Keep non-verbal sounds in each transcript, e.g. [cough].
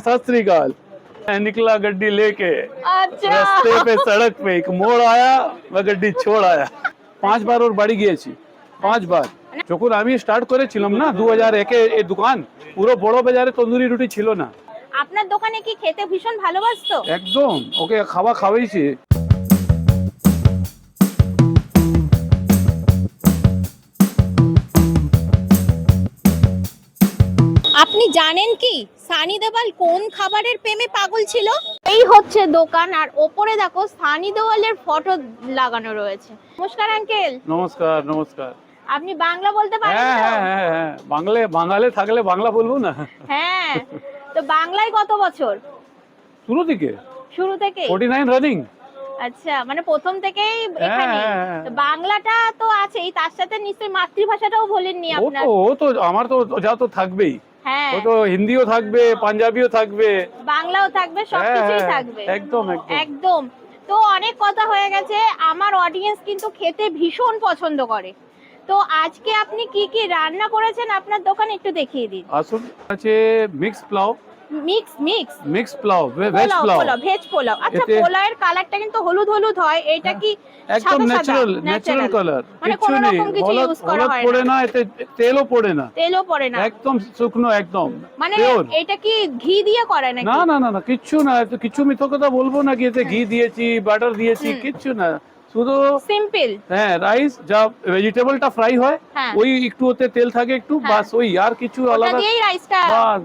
सत श्रीकाल मैं निकला गड्डी लेके আচ্ছা रास्ते पे सड़क पे एक मोड़ आया मैं गड्डी छोड़ आया পাঁচ বার ওর বাড়ি গিয়েছি পাঁচবার যখন আমি স্টার্ট করেছিলাম না দু হাজার একে এই দোকান পুরো বড় বাজারে তন্দুরি রুটি ছিল না আপনার দোকানে কি খেতে ভীষণ ভালোবাসতো একদম ওকে খাওয়া খাওয়াইছি আপনি জানেন কি সানি দেওয়াল কোন খাবারের প্রেমে পাগল ছিল? এই হচ্ছে দোকান আর ওপরে দেখো সানি দেওয়ালের ফটো লাগানো রয়েছে। নমস্কার আঙ্কেল। নমস্কার নমস্কার। আপনি বাংলা বলতে পারেন হ্যাঁ হ্যাঁ হ্যাঁ হ্যাঁ বাংলা বাঙালি থাকলে বাংলা বলব না। হ্যাঁ। তো বাংলায় কত বছর? শুরু থেকে। শুরু থেকে। ফোর্টি নাইন রানিং আচ্ছা মানে প্রথম থেকেই এখানে। হ্যাঁ, হ্যাঁ। তো বাংলাটা তো আছেই তার সাথে নিশ্চয়ই মাতৃভাষাটাও বলেননি আপনার। ও তো আমার তো যা তো থাকবেই। হ্যাঁ। ও তো হিন্দিও থাকবে পাঞ্জাবিও থাকবে। বাংলাও থাকবে হ্যাঁ, সবকিছুই হ্যাঁ, থাকবে। একদম একদম। একদম। তো অনেক কথা হয়ে গেছে আমার অডিয়েন্স কিন্তু খেতে ভীষণ পছন্দ করে। তো আজকে আপনি কি কি রান্না করেছেন আপনার দোকানে একটু দেখিয়ে দিন। আসুন আছে mix pulao mix mix mix pulao veg pulao veg pulao আচ্ছা পোলাওয়ের কালারটা কিন্তু হলুদ হলুদ হয়। এটা কি একদম সাদা সাদা? ন্যাচারাল ন্যাচারাল কালার মানে কোনো রকম কিছু use করা হয় পড়ে না। এতে তেলও পড়ে না। তেলও পড়ে না। একদম শুকনো একদম। মানে এটা কি ঘি দিয়ে করে নাকি? না না না না কিচ্ছু না। এতে কিচ্ছু মিথ্যা কথা বলব না কি এতে ঘি দিয়েছি বাটার দিয়েছি। কিচ্ছু না। শুধু সিম্পল হ্যাঁ রাইস যা ভেজিটেবলটা ফ্রাই হয় হ্যাঁ। ওই একটু ওতে তেল থাকে একটু হ্যাঁ। বাস ওই আর কিছু আলাদা দিয়েই রাইসটা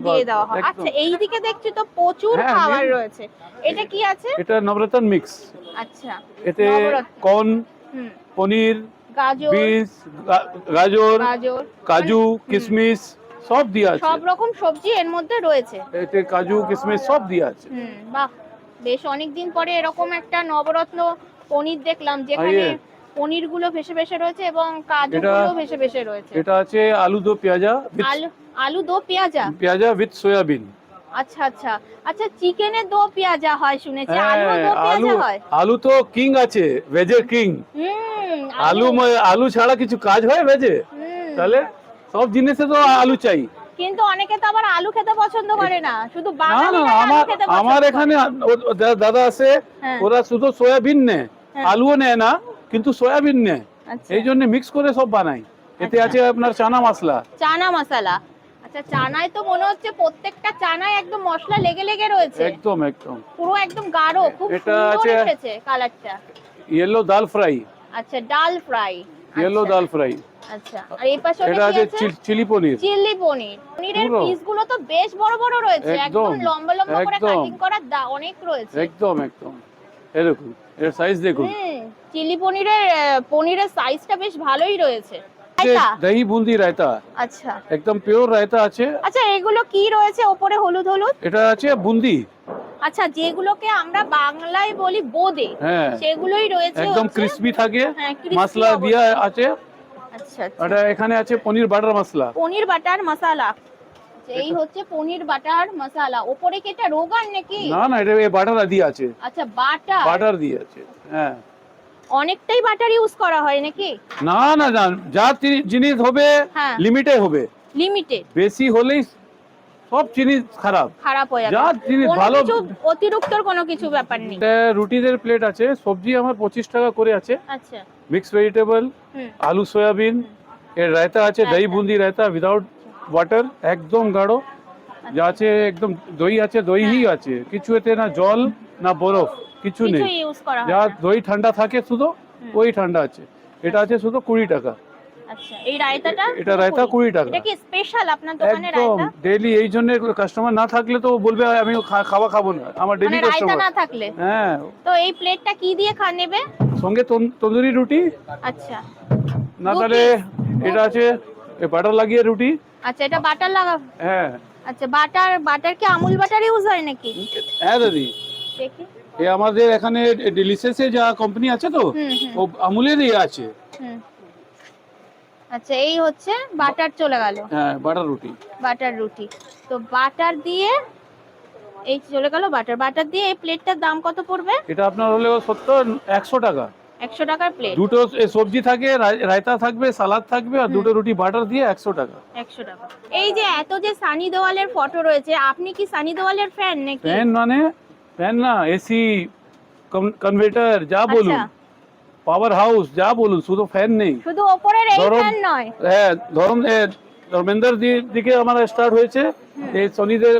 দিয়ে দেওয়া হয়। আচ্ছা এইদিকে দেখছি তো প্রচুর হ্যাঁ, খাবার রয়েছে। এটা কি আছে? এটা নবরত্ন মিক্স আচ্ছা এতে কর্ন পনির গাজর। বিনস গাজর কাজু কিশমিশ সব দিয়া আছে। সব রকম সবজি এর মধ্যে রয়েছে। এতে কাজু কিশমিশ সব দিয়া আছে। বাহ। বেশ অনেকদিন পরে এরকম একটা নবরত্ন পনির দেখলাম যেখানে পনিরগুলো ভেসে ভেসে রয়েছে এবং কাজু গুলো ভেসে ভেসে রয়েছে। এটা আছে আলু দো পেঁয়াজা আলু আলু দো পেঁয়াজা? পেঁয়াজা উইথ সয়াবিন আচ্ছা আচ্ছা। আচ্ছা চিকেনের দো পেঁয়াজা হয় শুনেছি। আলু দো হ্যাঁ, পেঁয়াজা হয়? আলু তো কিং আছে ভেজের কিং আলু আলু। ছাড়া কিছু কাজ হয় ভেজে তাহলে সব জিনিসে তো আলু চাই। কিন্তু অনেকে তো আবার আলু খেতে পছন্দ করে না। শুধু না বাঙালি আমার খেতে পছন্দ আমার এখানে দাদা আছে হ্যাঁ। ওরা শুধু সয়াবিন নেয় হ্যাঁ। আলুও নেয় না কিন্তু সয়াবিন নেয়। আচ্ছা। এই জন্য মিক্স করে সব বানাই। এতে আচ্ছা। আছে আপনার চানা মশলা। চানা মশলা। আচ্ছা চানায় তো মনে হচ্ছে প্রত্যেকটা চানায় একদম মশলা লেগে লেগে রয়েছে। একদম একদম। পুরো একদম গাঢ় খুব সুন্দর এসেছে কালারটা ইয়েলো ডাল ফ্রাই আচ্ছা dal fry yellow dal fry আচ্ছা আর এই পাশে এটা আছে আছে? চিলি পনির চিলি পনির পনিরের পুরো। পিসগুলো তো বেশ বড় বড় রয়েছে। একদম লম্বা লম্বা করে একদম। কাটিং করা অনেক রয়েছে। একদম একদম। দেখুন। এর সাইজ দেখুন। চিলি পনিরের পনিরের সাইজটা বেশ ভালোই রয়েছে। দহি বুন্দি রায়তা। আচ্ছা। একদম পিওর রায়তা আছে। আচ্ছা এগুলো কি রয়েছে ওপরে হলুদ হলুদ? এটা আছে বুন্দি। আচ্ছা যেগুলোকে আমরা বাংলায় বলি বোদে হ্যাঁ। সেগুলোই রয়েছে একদম ক্রিস্পি থাকে। হ্যাঁ, মশলা। দিয়া আছে। আচ্ছা আচ্ছা। এটা এখানে আছে পনির বাটার মশলা। পনির বাটার মশলা। এই হচ্ছে পনির বাটার মশলা। ওপরে কি এটা রোগান নাকি? না না এটা বাটার দিয়ে আছে। আচ্ছা বাটার? বাটার দিয়ে আছে হ্যাঁ। অনেকটাই বাটার ইউজ করা হয় নাকি? না না না যা জিনিস হবে হ্যাঁ। লিমিটে হবে। লিমিটেড বেশি হলেই সব জিনিস খারাপ। খারাপ হয়ে যাবে। যা জিনিস ভালো কিছু অতিরিক্তর কোনো কিছু ব্যাপার নেই। এটা রুটিদের প্লেট আছে সবজি আমার পঁচিশ টাকা করে আছে। আচ্ছা। মিক্স ভেজিটেবল আলু সয়াবিন এর রায়তা আছে রায়তা। বুন্দি রায়তা উইদাউট ওয়াটার একদম গাঢ়। যা আছে একদম দই আছে দই আছে। কিছু এতে না জল না বরফ কিছু নেই। যা দই ঠান্ডা থাকে শুধু ওই ঠান্ডা আছে। এটা আছে শুধু কুড়ি টাকা। আচ্ছা এই রায়তাটা এটা রায়তা কুড়ি। টাকা। এটা কি স্পেশাল আপনার দোকানে একদম। রায়তা? ডেইলি এই জন্য কাস্টমার না থাকলে তো বলবে আমি খাওয়া খাব না। আমার ডেইলি মানে রায়তা কাস্টমার না থাকলে? হ্যাঁ। তো এই প্লেটটা কি দিয়ে খা নেবে? সঙ্গে তন্দুরি রুটি। আচ্ছা। না তাহলে এটা আছে বাটার লাগিয়ে রুটি। আচ্ছা এটা বাটার লাগা হ্যাঁ। আচ্ছা বাটার বাটার কি আমুল বাটার ইউজ হয় নাকি? হ্যাঁ দাদি। দেখি। এ আমাদের এখানে ডেলিসিয়াসে যা কোম্পানি আছে তো ও আমুলেরই আছে। আচ্ছা এই হচ্ছে বাটার চলে গেল। হ্যাঁ বাটার রুটি। বাটার রুটি। তো বাটার দিয়ে এই চলে গেল বাটার। বাটার দিয়ে এই প্লেটটার দাম কত পড়বে? এটা আপনার হলো সত্তর একশো টাকা। একশো টাকার প্লেট দুটো সবজি থাকে রায়তা থাকবে সালাদ থাকবে আর দুটো রুটি বাটার দিয়ে একশো টাকা। একশো টাকা। এই যে এত যে সানি দেওয়ালের ফটো রয়েছে আপনি কি সানি দেওয়ালের ফ্যান নাকি? ফ্যান মানে ফ্যান না এসি কনভার্টার যা বলুন। আচ্ছা। পাওয়ার হাউস যা বলুন শুধু ফ্যান নেই। শুধু ওপরের এই ফ্যান নয়। হ্যাঁ ধরুন ধর্মেন্দ্র দিকে আমার স্টার্ট হয়েছে। এই শনিদের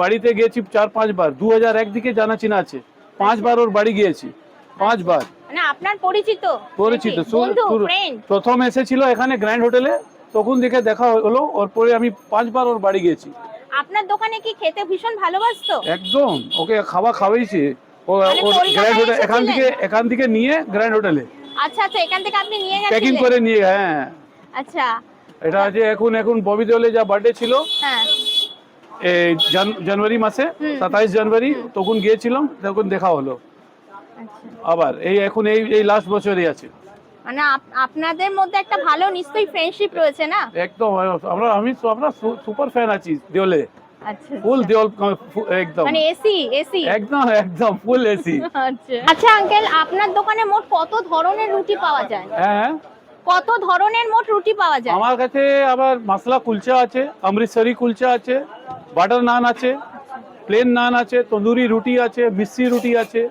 বাড়িতে গেছি চার পাঁচবার। দু হাজার এক দিকে জানা চিনা আছে। পাঁচবার ওর বাড়ি গিয়েছি। পাঁচবার। মানে আপনার পরিচিত? পরিচিত প্রথম এসেছিল এখানে গ্র্যান্ড হোটেলে তখন দেখে দেখা হলো ওর পরে আমি পাঁচবার ওর বাড়ি গেছি। আপনার দোকানে কি খেতে ভীষণ ভালোবাসতো? একদম ওকে খাওয়া খাওয়াইছি। ও ওর কলকাতায় গ্র্যান্ড হোটেল এখান থেকে এখান থেকে নিয়ে গ্র্যান্ড হোটেলে আচ্ছা আচ্ছা এখান থেকে আপনি নিয়ে প্যাকিং করে নিয়ে হ্যাঁ। আচ্ছা। এটা আছে এখন এখন ববি দেওলে যা বার্থডে ছিল হ্যাঁ। এই জানুয়ারি মাসে। সাতাইশ জানুয়ারি তখন গিয়েছিলাম তখন দেখা হলো। আবার এই এখন এই এই লাস্ট বছরই আছে। মানে আপনাদের মধ্যে একটা ভালো নিশ্চয়ই ফ্রেন্ডশিপ রয়েছে না? একদম আমরা আমি আমরা সুপার ফ্যান আছি দেওলে। আচ্ছা ফুল দেওল একদম। মানে এসি এসি একদম একদম ফুল এসি আচ্ছা। আচ্ছা আঙ্কেল আপনার দোকানে মোট কত ধরনের রুটি পাওয়া যায়? হ্যাঁ। কত ধরনের মোট রুটি পাওয়া যায়? আমার কাছে আবার মশলা কুলচা আছে অমৃতসরি কুলচা আছে বাটার নান আছে প্লেন নান আছে তন্দুরি রুটি আছে মিষ্টি রুটি আছে।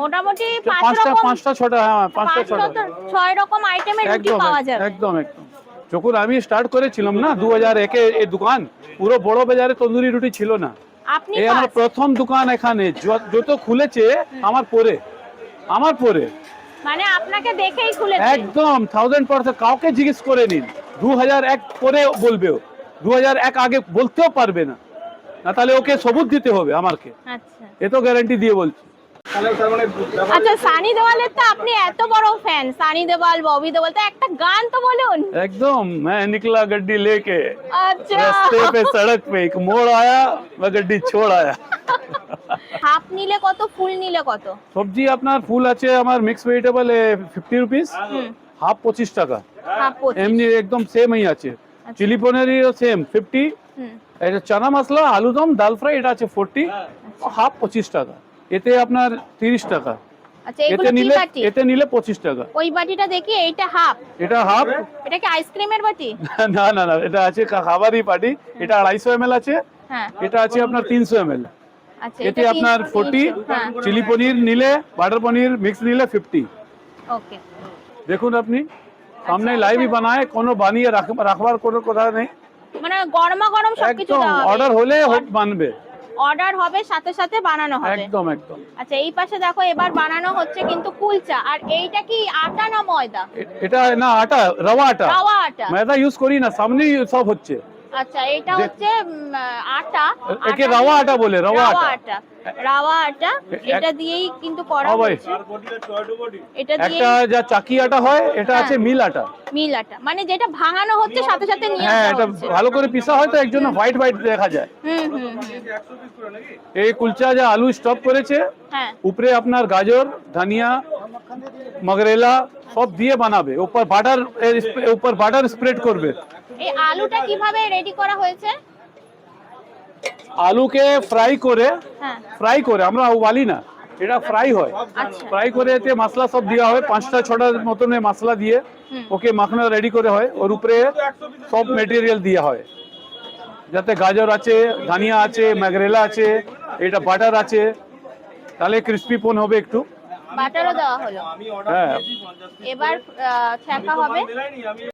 মোটামুটি পাঁচটা পাঁচটা ছটা হ্যাঁ পাঁচটা ছটা। ছয় রকম আইটেমের রুটি পাওয়া যাবে। একদম একদম। যখন আমি স্টার্ট করেছিলাম না দু হাজার একে এই দোকান পুরো বড় বাজারে তন্দুরি রুটি ছিল না। আপনি এই আমার প্রথম দোকান এখানে যত খুলেছে আমার পরে। আমার পরে। মানে আপনাকে দেখেই খুলেছে। একদম থাউজেন্ড পার্সেন্ট কাউকে জিজ্ঞেস করে নিন। দু হাজার এক পরে বলবে দু হাজার এক আগে বলতেও পারবে না। না তাহলে ওকে সবুজ দিতে হবে আমাকে। আচ্ছা। এ তো গ্যারান্টি দিয়ে বলছি। আচ্ছা সানি দেওয়ালের তো আপনি এত বড় ফ্যান সানি দেওয়াল ববি দেওয়াল তো একটা গান তো বলুন एकदम मैं निकला गड्डी लेके আচ্ছা रास्ते पे सड़क पे एक मोड़ आया मैं गड्डी छोड़ आया হাফ নিলে কত ফুল নিলে কত সবজি আপনার ফুল আছে আমার মিক্স ভেজিটেবল ফিফটি রুপিস হুম হাফ পঁচিশ টাকা হাফ পঁচিশ এমনি একদম সেমই আছে চিলি পনিরও সেম ফিফটি হুম এটা চানা মশলা আলুদম ডাল ফ্রাই এটা আছে ফোরটি হাফ পঁচিশ টাকা এতে আপনার তিরিশ টাকা। আচ্ছা এগুলো এতে কি নিলে বাটি? এতে নিলে পঁচিশ টাকা। ওই বাটিটা দেখি এইটা হাফ। এটা হাফ? এটা কি আইসক্রিমের বাটি? [laughs] না না না এটা আছে খাবারই পার্টি এটা আড়াইশো এম আছে। হ্যাঁ। এটা আছে আপনার তিনশো এম আচ্ছা এতে এটা আপনার তিনশো- ফোরটি তিনশো, হ্যাঁ। চিলি পনির নিলে বাটার পনির মিক্স নিলে ফিফটি। ওকে। দেখুন আপনি সামনে লাইভই বানায় কোনো বানিয়ে রাখবার কোনো কথা নেই। মানে গরমা গরম সবকিছু দেওয়া অর্ডার হলে হোক বানবে। অর্ডার হবে সাথে সাথে বানানো হবে। একদম একদম। আচ্ছা এই পাশে দেখো এবার বানানো হচ্ছে কিন্তু কুলচা। আর এইটা কি আটা না ময়দা? এটা না আটা রাওয়া আটা। রাওয়া আটা। ময়দা ইউজ করি না সামনেই সব হচ্ছে। আচ্ছা এটা হচ্ছে আটা। একে রাওয়া আটা বলে, রাওয়া আটা। রাওয়া আটা এটা দিয়েই কিন্তু করা হ্যাঁ ভাই। হচ্ছে এটা দিয়ে একটা যা চাকি আটা হয় এটা আছে হ্যাঁ। মিল আটা। মিল আটা। মানে যেটা ভাঙানো হচ্ছে সাথে সাথে নিয়ে হ্যাঁ এটা ভালো করে পিসা হয় তো একজন্য হোয়াইট হোয়াইট দেখা যায়। হুম হুম হুম। এই কুলচা যা আলু স্টপ করেছে হ্যাঁ। উপরে আপনার গাজর ধনিয়া মগরেলা সব দিয়ে বানাবে। উপর বাটার উপর বাটার স্প্রেড করবে। এই আলুটা কীভাবে রেডি করা হয়েছে? আলুকে ফ্রাই করে হ্যাঁ। ফ্রাই করে আমরা ওয়ালি না এটা ফ্রাই হয়। আচ্ছা। ফ্রাই করে এতে মশলা সব দেওয়া হয় পাঁচটা ছটা মতন মশলা দিয়ে ওকে মাখনা রেডি করে হয় ওর উপরে সব মেটেরিয়াল দেওয়া হয়। যাতে গাজর আছে ধনিয়া আছে ম্যাগরেলা আছে এটা বাটার আছে তাহলে ক্রিস্পি পোন হবে একটু। বাটারও দেওয়া হলো। হ্যাঁ। এবার আহ, ছ্যাঁকা হবে।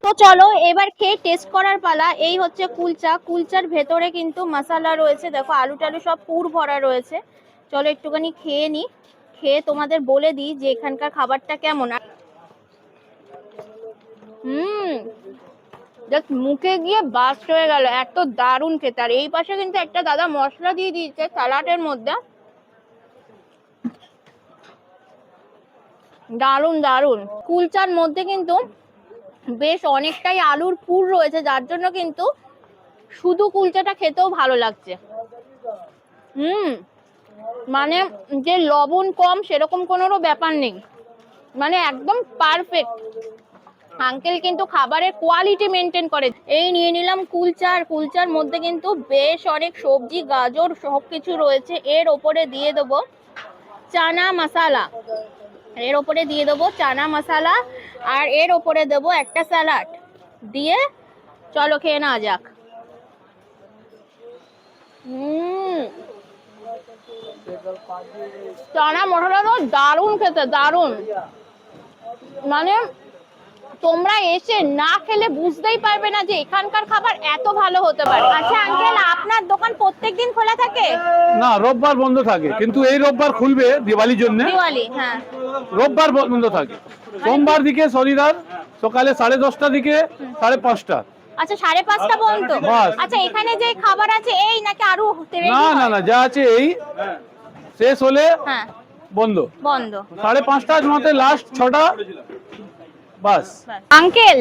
তো চলো এবার খেয়ে টেস্ট করার পালা। এই হচ্ছে কুলচা। কুলচার ভেতরে কিন্তু মশলা রয়েছে। দেখো আলু টালু সব পুর ভরা রয়েছে। চলো একটুখানি খেয়ে নি। খেয়ে তোমাদের বলে দিই যে এখানকার খাবারটা কেমন। আর হুম। জাস্ট মুখে গিয়ে বাস্ট হয়ে গেল। এত দারুণ খেতে। আর এই পাশে কিন্তু একটা দাদা মশলা দিয়ে দিয়েছে স্যালাডের মধ্যে। দারুণ দারুণ। কুলচার মধ্যে কিন্তু বেশ অনেকটাই আলুর পুর রয়েছে, যার জন্য কিন্তু শুধু কুলচাটা খেতেও ভালো লাগছে। হুম মানে যে লবণ কম সেরকম কোনোরও ব্যাপার নেই। মানে একদম পারফেক্ট আঙ্কেল কিন্তু খাবারের কোয়ালিটি মেনটেন করে। এই নিয়ে নিলাম কুলচা আর কুলচার মধ্যে কিন্তু বেশ অনেক সবজি, গাজর সব কিছু রয়েছে। এর ওপরে দিয়ে দেবো চানা মশালা। এর ওপরে দিয়ে দেবো চানা মশলা আর এর ওপরে দেবো একটা স্যালাড। দিয়ে চলো খেয়ে নেওয়া যাক। চানা মশলা তো দারুণ খেতে দারুণ। মানে তোমরা এসে না খেলে বুঝতেই পারবে না যে এখানকার খাবার এত ভালো হতে পারে। আচ্ছা আঙ্কেল আপনার দোকান প্রত্যেকদিন খোলা থাকে? না রোববার বন্ধ থাকে কিন্তু এই রোববার খুলবে দিওয়ালির জন্য। দিওয়ালি হ্যাঁ। রোববার বন্ধ থাকে। সোমবার দিকে শনিবার সকালে সাড়ে দশটা দিকে সাড়ে পাঁচটা। আচ্ছা সাড়ে পাঁচটা পর্যন্ত। আচ্ছা এখানে যে খাবার আছে এই নাকি আরও না না না যা আছে এই শেষ হলে হ্যাঁ। বন্ধ। বন্ধ। সাড়ে পাঁচটা লাস্ট ছটা বাস। আঙ্কেল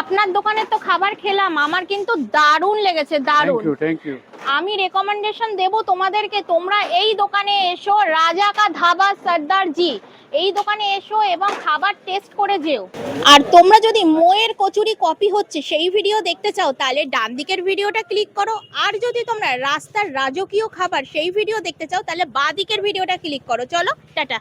আপনার দোকানে তো খাবার খেলাম আমার কিন্তু দারুণ লেগেছে দারুণ। থ্যাংক ইউ আমি রেকমেন্ডেশন দেব তোমাদেরকে তোমরা এই দোকানে এসো রাজা কা ধাবা সর্দার জি। এই দোকানে এসো এবং খাবার টেস্ট করে যেও। আর তোমরা যদি মোয়ের কচুরি কপি হচ্ছে সেই ভিডিও দেখতে চাও তাহলে ডান দিকের ভিডিওটা ক্লিক করো। আর যদি তোমরা রাস্তার রাজকীয় খাবার সেই ভিডিও দেখতে চাও তাহলে বাঁ দিকের ভিডিওটা ক্লিক করো। চলো টাটা।